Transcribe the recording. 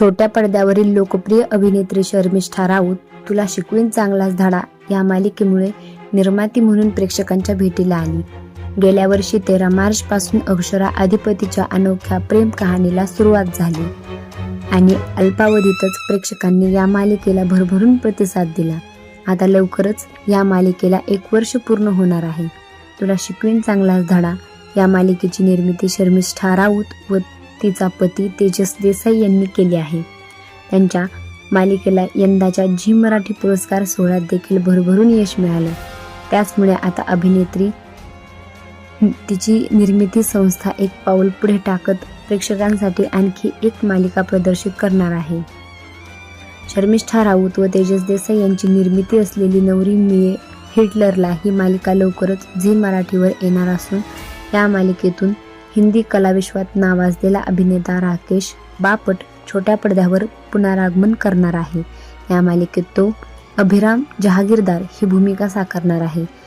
छोट्या पडद्यावरील लोकप्रिय अभिनेत्री शर्मिष्ठा राऊत तुला शिकवीन चांगलाच धाडा या मालिकेमुळे निर्माती म्हणून प्रेक्षकांच्या भेटीला आली. गेल्या वर्षी तेरा मार्च पासून अक्षरा अधिपतीच्या अनोख्या प्रेम कहाणीला सुरुवात झाली आणि अल्पावधीतच प्रेक्षकांनी या मालिकेला भरभरून प्रतिसाद दिला. आता लवकरच या मालिकेला एक वर्ष पूर्ण होणार आहे. तुला शिकवीन चांगलाच धाडा या मालिकेची निर्मिती शर्मिष्ठा राऊत व तिचा पती तेजस देसाई यांनी केली आहे. त्यांच्या मालिकेला यंदाच्या झी मराठी पुरस्कार सोहळ्यात देखील भरभरून यश मिळालं. त्याचमुळे आता अभिनेत्री तिची निर्मिती संस्था एक पाऊल पुढे टाकत प्रेक्षकांसाठी आणखी एक मालिका प्रदर्शित करणार आहे. शर्मिष्ठा राऊत व तेजस देसाई यांची निर्मिती असलेली नवरी मिळे हिटलरला ही मालिका लवकरच झी मराठीवर येणार असून या मालिकेतून हिंदी कलाविश्वात नावाजलेला अभिनेता राकेश बापट छोट्या पडद्यावर पुनरागमन करणार आहे. या मालिकेत तो अभिराम जहागीरदार ही भूमिका साकारणार आहे.